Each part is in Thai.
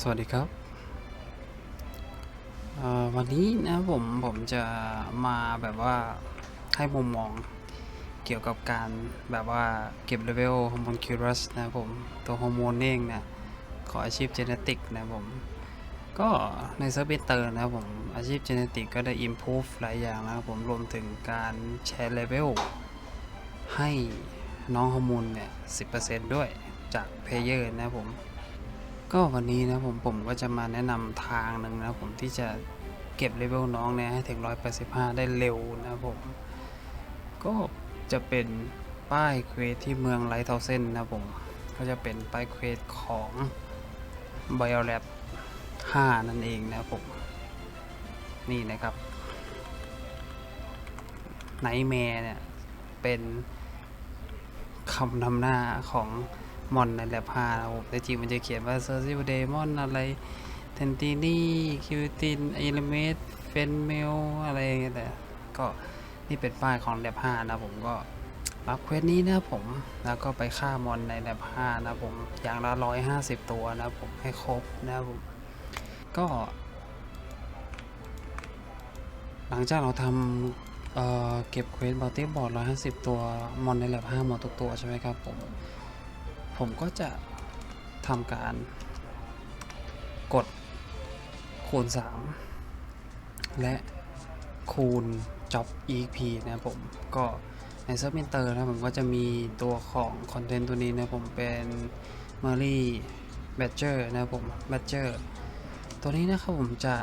สวัสดีครับวันนี้นะผมผมจะมาแบบว่าให้มุมมองเกี่ยวกับการแบบว่าเก็บเลเวลฮอร์โมนคิวรัสนะผมตัวฮอร์โมนเองเนี่ยขออาชีพเจเนติกนะผมก็ในเซิร์ฟเวเตอร์นะผมอาชีพเจเนติกก็ได้ improve หลายอย่างนะผมรวมถึงการแชร์เลเวลให้น้องฮอร์โมนเนี่ย 10%ด้วยจากเพลเยอร์นะผม ก็วันนี้นะผมผมก็จะมาแนะนำทางหนึ่งนะผมที่จะเก็บเลเวลน้องเนี่ยให้ถึง 185 ได้เร็วนะผมก็จะเป็นป้ายเควสที่เมืองไลท์เทาเซนนะผมก็จะเป็นป้ายเควสของ BioLab 5นั่นเองนะผมนี่นะครับไนแมร์เนี่ยเป็นคำนำหน้าของ มอนในแลบ5นะครับผมแต่จริงมันจะเขียนว่าเซอร์ซิวเดมอนอะไรเทนตินี่คิวตินเอลเมตเฟนเมลอะไรอย่างเงี้ยแต่ก็นี่เป็นป้ายของแลบ5นะผมก็รับเควสนี้นะผม แล้วก็ไปฆ่ามอนในแลบ5นะผมอย่างละ 150 ตัวนะผมให้ครบนะผมก็ หลังจากเราทำเเก็บเควสบัลตี้บอร์ด150 ตัวมอนในแลบ5หมดทุกตัวใช่ไหมครับผม ผมก็จะทำการกดคูณ 3 และคูณ Job EP นะผมก็ในเซิร์ฟเมนเตอร์นะผมก็จะมีตัวของคอนเทนต์ตัวนี้นะผมเป็น m a r y Badger นะผม Badger ตัวนี้นะครับผมจะ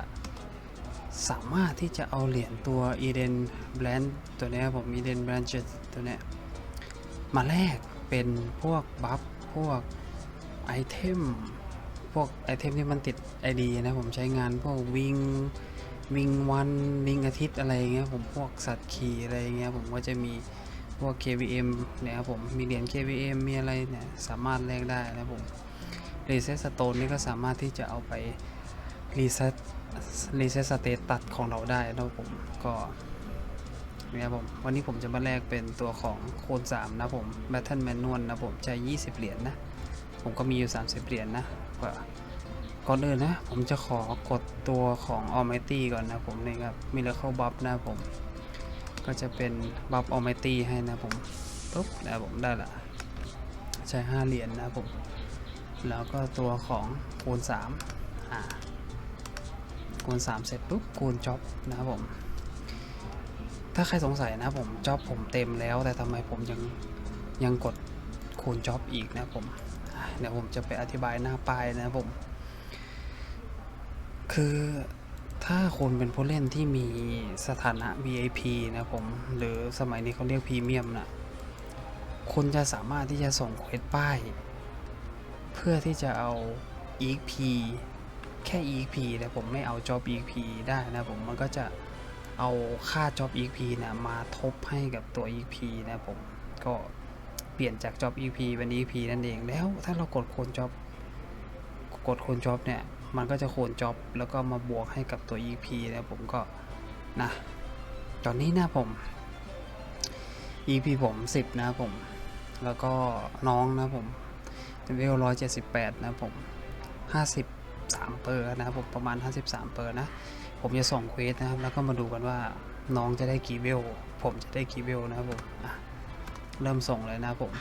สามารถที่จะเอาเหรียญตัว Eden Brand ตัวนี้ผม Eden Brand ตัวนี้มาแลกเป็นพวกบัฟ พวกไอเทมพวกไอเทมที่มันติด ID นะผมใช้งานพวกวิงวิงวันวิงอาทิตย์อะไรเงี้ยผมพวกสัตว์ขี่อะไรเงี้ยผมก็จะมีพวก KVM เนี่ยครับผมมีเหรียญ KVM มีอะไรเนี่ยสามารถแลกได้นะผมรีเซ็ตสโตนนี่ก็สามารถที่จะเอาไปรีเซ็ตรีเซ็ตสเตตัสของเราได้นะผมก็ เนี่ยผม วันนี้ผมจะมาแลกเป็นตัวของโคน3นะผม Battle Manual นะผมใช้20 เหรียญนะ ผมก็มีอยู่ 30 เหรียญนะก่อนอื่นนะ ผมจะขอกดตัวของ Almighty ก่อนนะผมนี่ครับ Miracle Buff นะผม ก็จะเป็น Buff Almighty ให้นะผมปุ๊บนะผมได้ละ ใช้ 5 เหรียญนะผม แล้วก็ตัวของคูณ3อ่าคูณ3 เสร็จปุ๊บคูณจ็อบนะครับผม ถ้าใครสงสัยนะผมจ็อบผมเต็มแล้ว แต่ทำไมผมยังยังกดคูณจ็อบอีกนะผมเดี๋ยวผมจะไปอธิบายหน้าป้ายนะผม คือถ้าคุณเป็นผู้เล่นที่มีสถานะ VIP นะผม หรือสมัยนี้เขาเรียกพรีเมียมนะคุณจะสามารถที่จะส่งเควสป้าย เพื่อที่จะเอา EXP แค่ EXP แต่ผมไม่เอา Job EXP ได้นะผมมันก็จะ เอาค่า Job EP นะมาทบให้กับตัว EP นะผมก็เปลี่ยนจาก job EP เป็น EP นั่นเองแล้วถ้าเรากดโคน job กดโคน job เนี่ยมันก็จะโคน job แล้วก็มาบวกให้กับตัว EP นะผมก็นะตอนนี้นะผม EP ผม 10 นะผม แล้วก็น้องนะผมเลเวล178 นะผม 53 เปอร์นะครับผมประมาณ 53 เปอร์นะ ผมจะส่งเควสนะครับ แล้วก็มาดูกันว่าน้องจะได้กี่เวล ผมจะได้กี่เวลนะครับผมเริ่มส่งเลยนะผม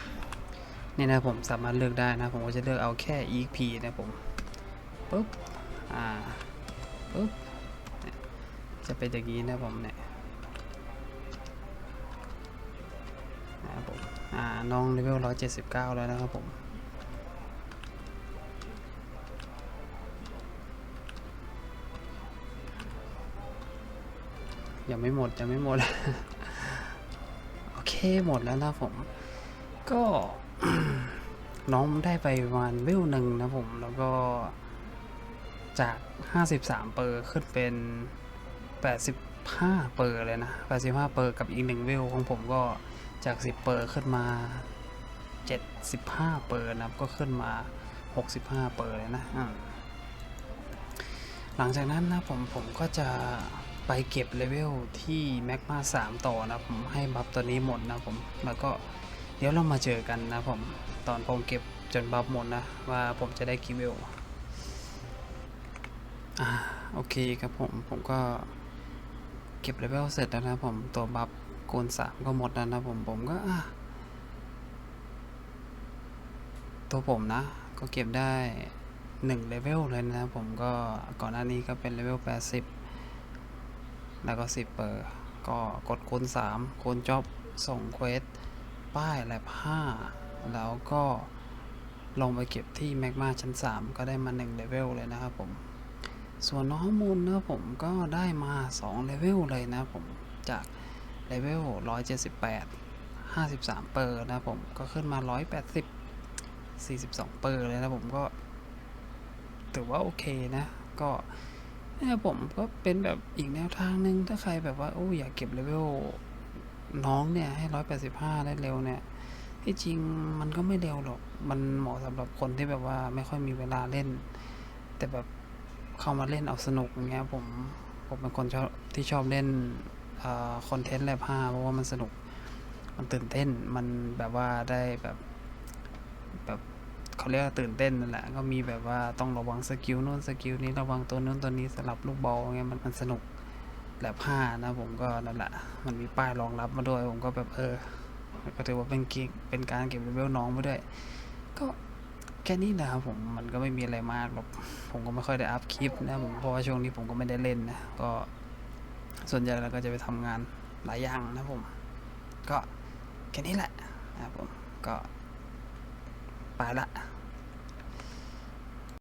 นี่นะผมสามารถเลือกได้นะ ผมก็จะเลือกเอาแค่ EP นะผมปุ๊บ อ่าปุ๊บ จะเป็นอย่างนี้นะผมเนี่ยนะครับผม อ่า น้องเลเวล179 แล้วนะครับผม ยังไม่หมดยังไม่หมด โอเคหมดแล้วนะผม ก็ น้องได้ไปประมาณวิวหนึ่งนะผมแล้วก็จาก 53 เปอร์ขึ้นเป็น 85 เปอร์เลยนะ 85 เปอร์กับอีกหนึ่งวิวของผมก็จาก 10 เปอร์ขึ้นมา 75 เปอร์นะครับก็ขึ้นมา 65 เปอร์เลยนะ หลังจากนั้นนะผมผมก็จะ ไปเก็บเลเวลที่แมกมา3ต่อนะผมให้บัฟตัวนี้หมดนะผมแล้วก็เดี๋ยวเรามาเจอกันนะผมตอนผมเก็บจนบัฟหมดนะว่าผมจะได้กี่เวลอ่าโอเคครับผมผมก็เก็บเลเวลเสร็จแล้วนะผมตัวบัฟคูณสามก็หมดแล้วนะผมผมก็ตัวผมนะก็เก็บได้หนึ่งเลเวลเลยนะผมก็ก่อนหน้านี้ก็เป็นเลเวลแปดสิบ แล้วก็สิบเปอร์ก็กดคูณสามคูณจ็อบส่งเควสป้ายแลบห้าแล้วก็ลงไปเก็บที่แมกมาชั้น 3 ก็ได้มา1เลเวลเลยนะครับผม ส่วนน้องฮอร์โมนนะผมก็ได้มา2เลเวลเลยนะผมจากเลเวล 178 53 เปอร์นะผมก็ขึ้นมา 180 42 เปอร์เลยนะผมก็ถือว่าโอเคนะ ก็ เนี่ยผมก็เป็นแบบอีกแนวทางหนึ่งถ้าใครแบบว่าโอ้อยากเก็บเลเวลน้องเนี่ยให้185ได้เร็วเนี่ยที่จริงมันก็ไม่เร็วหรอก มันเหมาะสำหรับคนที่แบบว่าไม่ค่อยมีเวลาเล่น แต่แบบเข้ามาเล่นเอาสนุกอย่างเงี้ยผมผมเป็นคนชอบที่ชอบเล่นคอนเทนต์แลบห้าเพราะว่ามันสนุก มันตื่นเต้นมันแบบว่าได้แบบแบบ เขาเรียกตื่นเต้นนั่นแหละ ก็มีแบบว่าต้องระวังสกิลนู้นสกิลนี้ระวังตัวนู้นตัวนี้สลับลูกบอลเงี้ยมันมันสนุกแลบห้านะผมก็นั่นแหละมันมีป้ายรองรับมาด้วยผมก็แบบเออก็ถือว่าเป็นเกมเป็นการเก็บเลเวลน้องไปด้วย ก็แค่นี้นะครับผมมันก็ไม่มีอะไรมากหรอกผมก็ไม่ค่อยได้อัพคลิปนะผมเพราะว่าช่วงนี้ผมก็ไม่ได้เล่นนะก็ส่วนใหญ่เราก็จะไปทำงานหลายอย่างนะผม ก็แค่นี้แหละนะครับผมก็ ไปละ